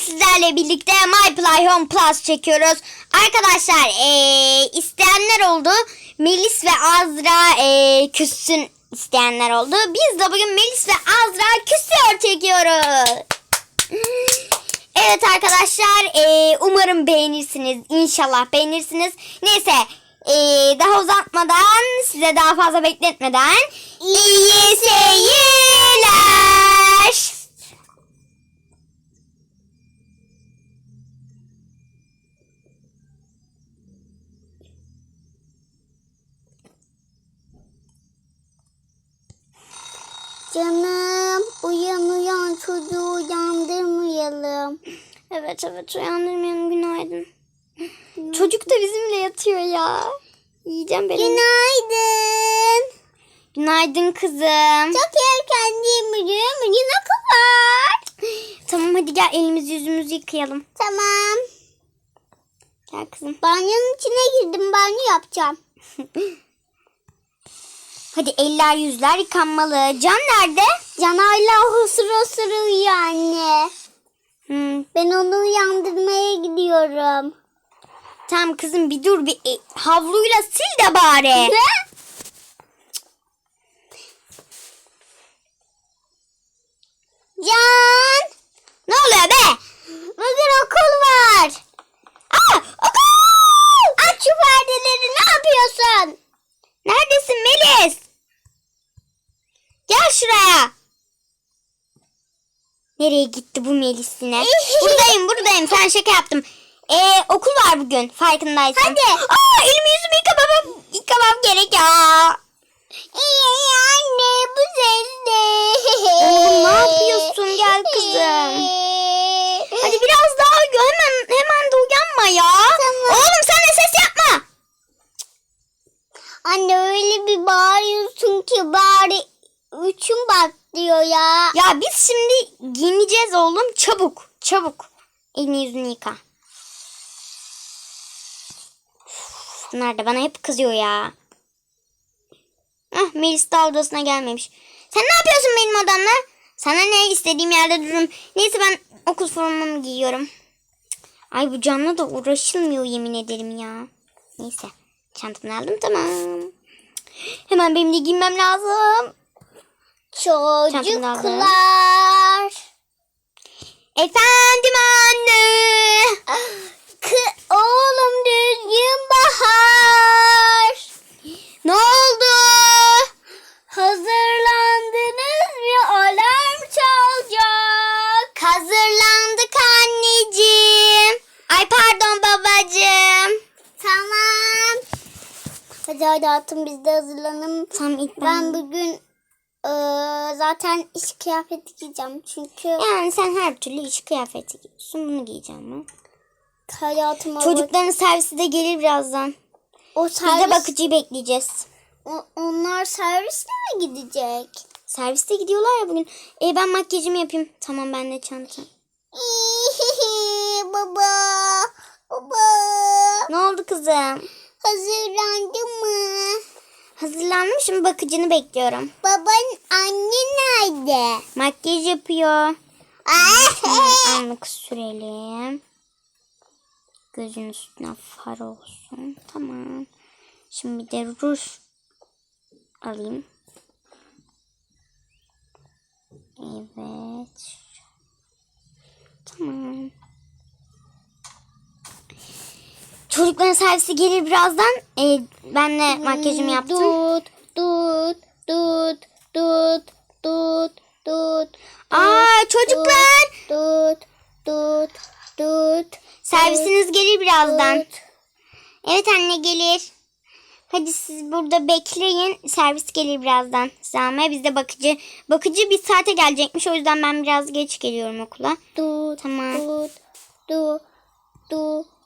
sizlerle birlikte My Play Home Plus çekiyoruz. Arkadaşlar eee, isteyenler oldu. Melis ve Azra eee, küssün isteyenler oldu. Biz de bugün Melis ve Azra küsüyor çekiyoruz. Evet arkadaşlar eee, umarım beğenirsiniz. İnşallah beğenirsiniz. Neyse eee, daha uzatmadan size daha fazla bekletmeden iyi seyirler. Canım uyan uyan çocuğu uyandırmayalım. Evet evet uyandırmayalım günaydın. Çocuk da bizimle yatıyor ya. Yiyeceğim ben. onu. Günaydın. Günaydın kızım. Çok erken değil mi? Bugün okul. Tamam hadi gel elimizi yüzümüzü yıkayalım. Tamam. Gel kızım. Banyonun içine girdim. Banyo yapacağım. Hadi eller yüzler yıkanmalı. Can nerede? Can hala husur husur uyuyor anne. Hmm, Ben onu uyandırmaya gidiyorum. tamam kızım bir dur bir e, havluyla sil de bari. Ne? Can! ne oluyor be? Bugün okul var. Aa, okul! Aç şu perdeleri ne yapıyorsun? Neredesin Melis? Gel şuraya. Nereye gitti bu Melis yine? buradayım buradayım sen şaka yaptım. Ee, okul var bugün farkındaysan. Hadi. Aa, elimi yüzümü yıkamam, yıkamam gerek ya. İyi anne bu sesle. Oğlum ne yapıyorsun? Gel kızım. Hadi biraz daha uyu hemen, hemen de uyanma ya. Tamam. Oğlum sen de ses yapma. Anne öyle bir bağırıyorsun ki bari üçüm patlıyor ya. Ya biz şimdi giyineceğiz oğlum çabuk çabuk. Elini yüzünü yıka. Bunlar da bana hep kızıyor ya. Ah Melis daha odasına gelmemiş. Sen ne yapıyorsun benim odamda? Sana ne istediğim yerde dururum. Neyse ben okul formamı giyiyorum. Ay bu canla da uğraşılmıyor yemin ederim ya. Neyse çantamı aldım tamam. Hemen benim de giymem lazım. Çocuklar. Efendim anne. Kı oğlum düzgün bahar. Ne oldu? Hazırlandınız mı? Alarm çalacak. Hazırlandık anneciğim. Ay pardon babacığım. Tamam. Hadi hadi hayatım biz de hazırlanalım. Tam ilk ben. Zaten iş kıyafeti giyeceğim. Çünkü Yani sen her türlü iş kıyafeti giyiyorsun. Bunu giyeceğim ben. hayatıma Çocukların servisi de gelir birazdan. o Biz de servis, bakıcıyı bekleyeceğiz. o- onlar servisle mi gidecek? Serviste gidiyorlar ya bugün. E ben makyajımı yapayım. Tamam ben de çanta. baba, baba, Ne oldu kızım? hazırlandın mı? Hazırlandım şimdi bakıcını bekliyorum. Baban anne nerede? Makyaj yapıyor. Anlık sürelim. Gözün üstüne far olsun. Tamam. Şimdi bir de ruj alayım. Evet. Tamam. Çocukların servisi gelir birazdan. Ee, ben de makyajımı yaptım. Tut, tut, tut, tut, tut, tut. Aa çocuklar. Tut, tut, tut. Servisiniz gelir birazdan. Evet anne gelir. Hadi siz burada bekleyin. Servis gelir birazdan. Zahme bizde bakıcı. Bakıcı bir saate gelecekmiş. O yüzden ben biraz geç geliyorum okula. Tut, Tamam. tut, tut, tut.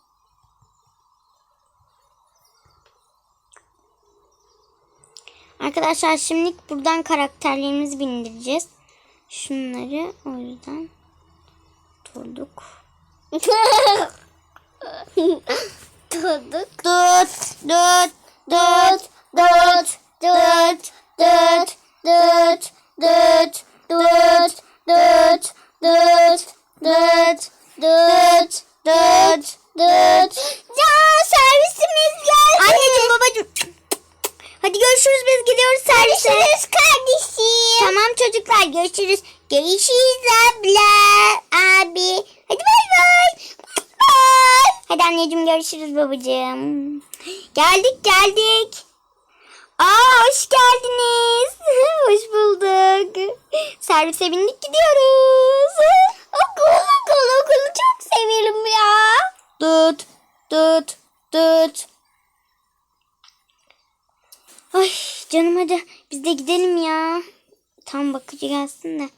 Arkadaşlar şimdilik buradan karakterlerimizi bindireceğiz. Şunları o yüzden durduk. Tutuk. Tut, tut, tut, tut, tut, tut, tut, tut, tut, tut, tut, tut, tut, Dıt. Dıt. Dıt. Gidiyoruz servise. Görüşürüz kardeşim. Tamam çocuklar görüşürüz. Görüşürüz abla. Abi. Hadi bay bay. Bay. Hadi anneciğim görüşürüz babacığım. Geldik geldik. Aa hoş geldiniz. hoş bulduk. Servise bindik gidiyoruz. Okul okul okulu çok severim ya. Tut tut tut. Ay canım hadi biz de gidelim ya. Tam bakıcı gelsin de.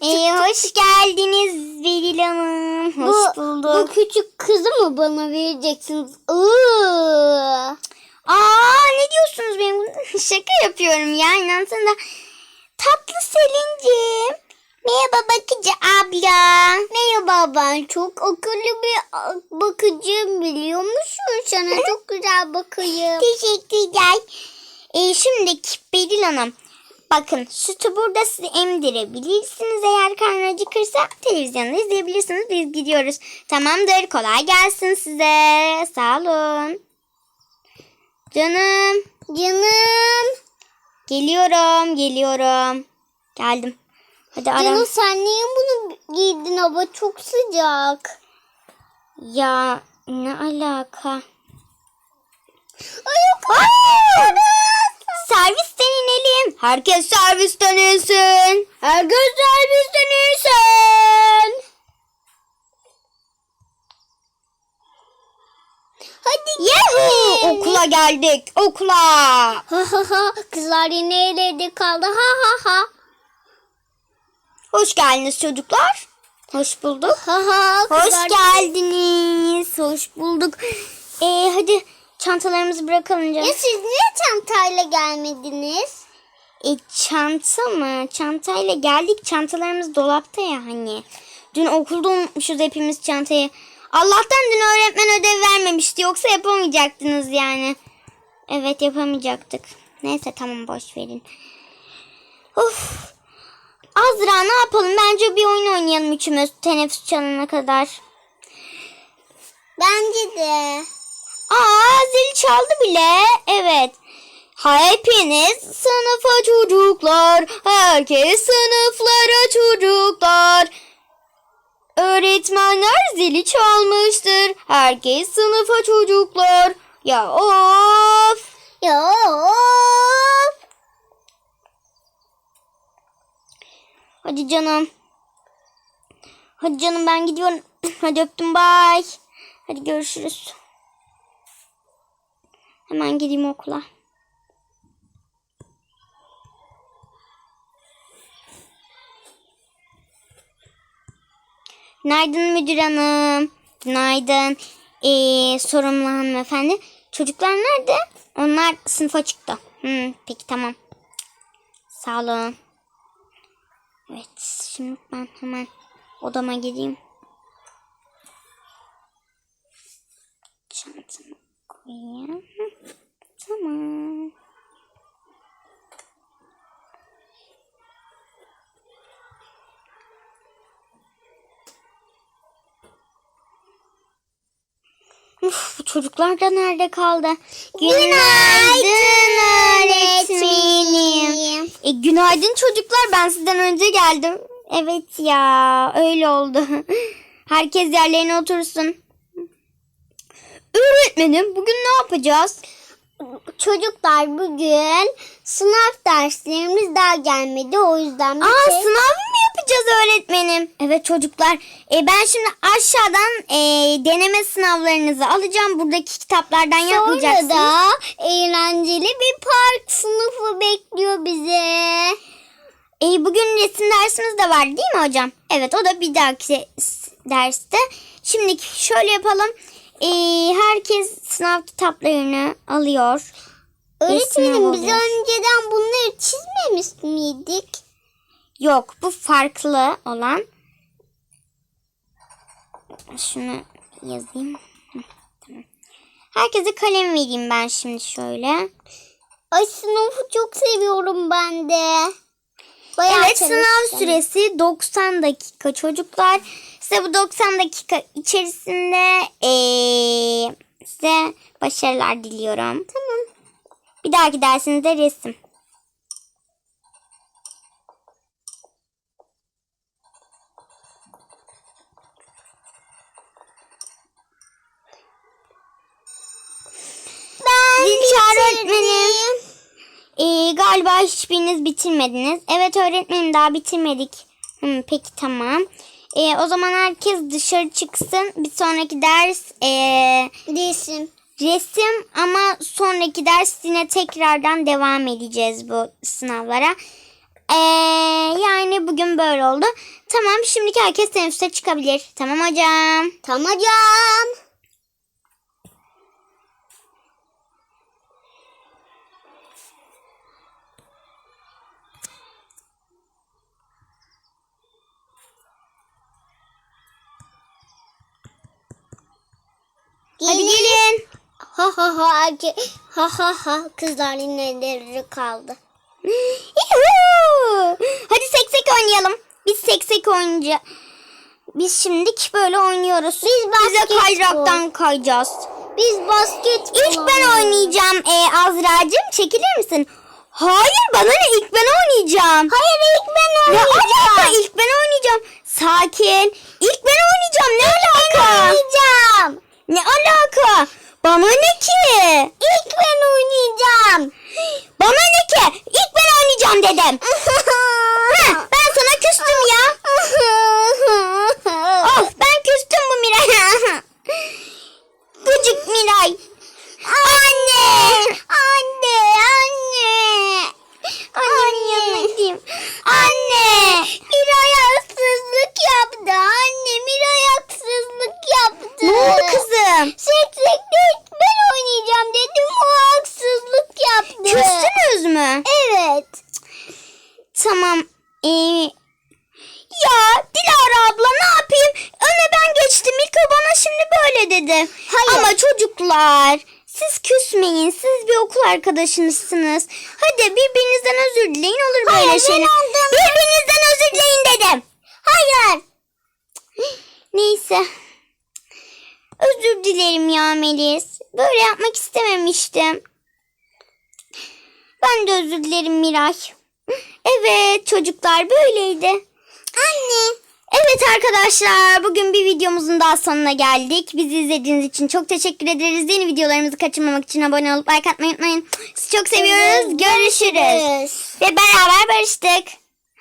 Ee, hoş geldiniz Beril Hanım. Hoş bu, bulduk. Bu küçük kızı mı bana vereceksiniz? Iıı. Aa ne diyorsunuz benim şaka yapıyorum ya inansana. Tatlı Selin'cim. Merhaba bakıcı abla. Merhaba ben çok akıllı bir bakıcıyım biliyor musun? Sana çok güzel bakayım. Teşekkürler. Ee, şimdi Beril Hanım. Bakın sütü burada size emdirebilirsiniz. Eğer karnı acıkırsa televizyonda izleyebilirsiniz. Biz gidiyoruz. Tamamdır. Kolay gelsin size. Sağ olun. Canım. Canım. Geliyorum. Geliyorum. Geldim. Hadi ara. Canım sen niye bunu giydin hava çok sıcak. Ya ne alaka? Ay Servisten inelim. Herkes servisten insin. Herkes servisten insin. Hadi gelin. Okula geldik. Okula. Ha ha ha. Kızlar yine evde kaldı. Ha ha ha. Hoş geldiniz çocuklar. Hoş bulduk. Ha ha. Hoş geldiniz. Hoş bulduk. Ee, hadi çantalarımızı bırakalım canım. Ya siz niye çantayla gelmediniz? E, çanta mı? Çantayla geldik. Çantalarımız dolapta ya hani. Dün okulda unutmuşuz hepimiz çantayı. Allah'tan dün öğretmen ödev vermemişti. Yoksa yapamayacaktınız yani. Evet yapamayacaktık. Neyse tamam boş verin. Of. Azra ne yapalım? Bence bir oyun oynayalım üçümüz teneffüs çalana kadar. Bence de. Aa zil çaldı bile. Evet. Hepiniz sınıfa çocuklar. Herkes sınıflara çocuklar. Öğretmenler zili çalmıştır. Herkes sınıfa çocuklar. Ya of. Ya of. Hadi canım. Hadi canım ben gidiyorum. Hadi öptüm bay. Hadi görüşürüz. Hemen gideyim okula. Günaydın müdür hanım. Günaydın. Ee, sorumlu hanımefendi. Çocuklar nerede? Onlar sınıfa çıktı. Hmm, peki tamam. Sağ olun. Evet şimdi ben hemen odama gideyim. Çantamı koyayım. Tamam. Uf, çocuklar da nerede kaldı? Günaydın öğretmenim. Günaydın çocuklar. Ben sizden önce geldim. Evet ya öyle oldu. Herkes yerlerine otursun. Öğretmenim bugün ne yapacağız? Çocuklar bugün sınav derslerimiz daha gelmedi. O yüzden bir Aa tek- sınav mı yapacağız öğretmenim? Evet çocuklar. E, ben şimdi aşağıdan e, deneme sınavlarınızı alacağım. Buradaki kitaplardan Sonra yapmayacaksınız. da eğlenceli bir park sınıfı bekliyor bizi. E, bugün resim dersimiz de var değil mi hocam? Evet o da bir dahaki derste. Şimdi şöyle yapalım. E, herkes sınav kitaplarını alıyor. Öğretmenim sınav biz önceden bunları çizmemiş miydik? Yok bu farklı olan. Şunu yazayım. Hı, Tamam. Herkese kalem vereyim ben şimdi şöyle. Ay sınıfı çok seviyorum ben de. Bayağı evet sınav çalıştım. süresi 90 dakika çocuklar. Size bu 90 dakika içerisinde eee, size başarılar diliyorum. Tamam. Bir dahaki dersinizde resim. Ben bitirdim. öğretmenim. Ee, galiba hiçbiriniz bitirmediniz. Evet öğretmenim daha bitirmedik. Hmm, peki tamam. Ee, o zaman herkes dışarı çıksın. Bir sonraki ders ee, Resim. resim ama sonraki ders yine tekrardan devam edeceğiz bu sınavlara. Ee, yani bugün böyle oldu. Tamam şimdiki herkes teneffüse çıkabilir. Tamam hocam. Tamam hocam. Hadi gelin. Ha ha ha ha ha ha kızların elleri kaldı. Hadi seksek oynayalım. Biz seksek oynayacağız. Biz şimdilik böyle oynuyoruz. Biz Bize basketbol. kaydıraktan kayacağız. Biz basketbol. İlk ben oynayacağım e, Azra'cığım. Çekilir misin? Hayır bana ne ilk ben oynayacağım. Hayır ilk ben Ne oynayacağım. alaka ilk ben oynayacağım. Sakin. İlk ben oynayacağım. Ne alaka? oynayacağım. Ne alaka? Bana ne ki? İlk ben oynayacağım. Bana ne ki? İlk ben oynayacağım dedim. Heh, ben sana küstüm ya. Of ben küstüm bu Miray'a. Gıcık Miray. Anne. Anne, anne. Annemin yanına gideyim. Anne. Miray haksızlık yaptı. Anne, Miray haksızlık yaptı. Ne oldu kızım? Seksekte ilk ben oynayacağım dedim. O haksızlık Küstünüz mü? Evet. Tamam. Ee, ya Dilara abla ne yapayım? Öne ben geçtim. İlk o bana şimdi böyle dedi. Hayır. Ama çocuklar siz küsmeyin. Siz bir okul arkadaşınızsınız. Hadi birbirinizden özür dileyin olur böyle Hayır, ben şeyler. Birbirinizden özür dileyin dedim. Hayır. Neyse. Özür dilerim ya Melis. Böyle yapmak istememiştim. Ben de özür dilerim Miray. Evet çocuklar böyleydi. Anne. Evet arkadaşlar bugün bir videomuzun daha sonuna geldik. Bizi izlediğiniz için çok teşekkür ederiz. Yeni videolarımızı kaçırmamak için abone olup like atmayı unutmayın. Sizi çok seviyoruz. Görüşürüz. Ve beraber barıştık.